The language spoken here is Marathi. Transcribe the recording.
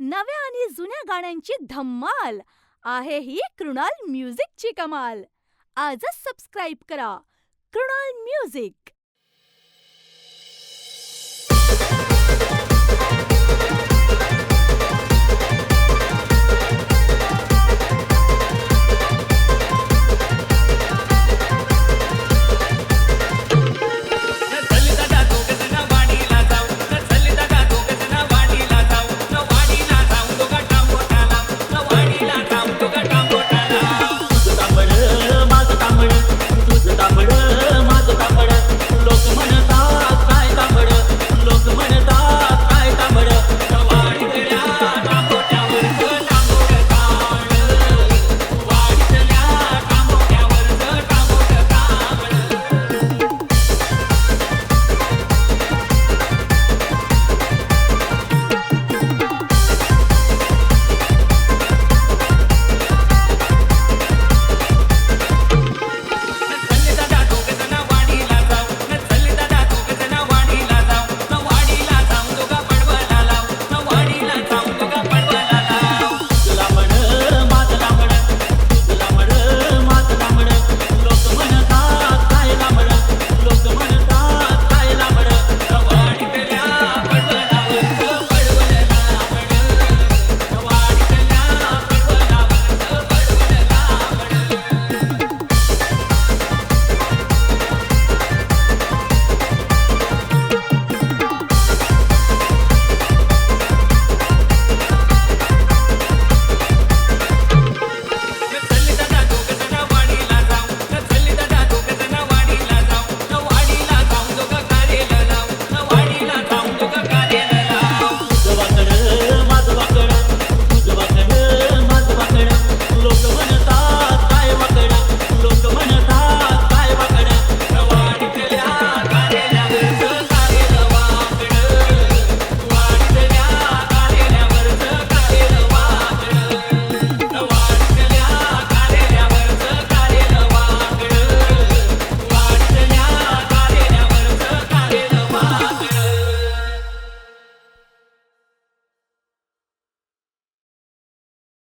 नव्या आणि जुन्या गाण्यांची धम्माल आहे ही कृणाल म्युझिकची कमाल. आजच सबस्क्राईब करा, कृणाल म्युझिक.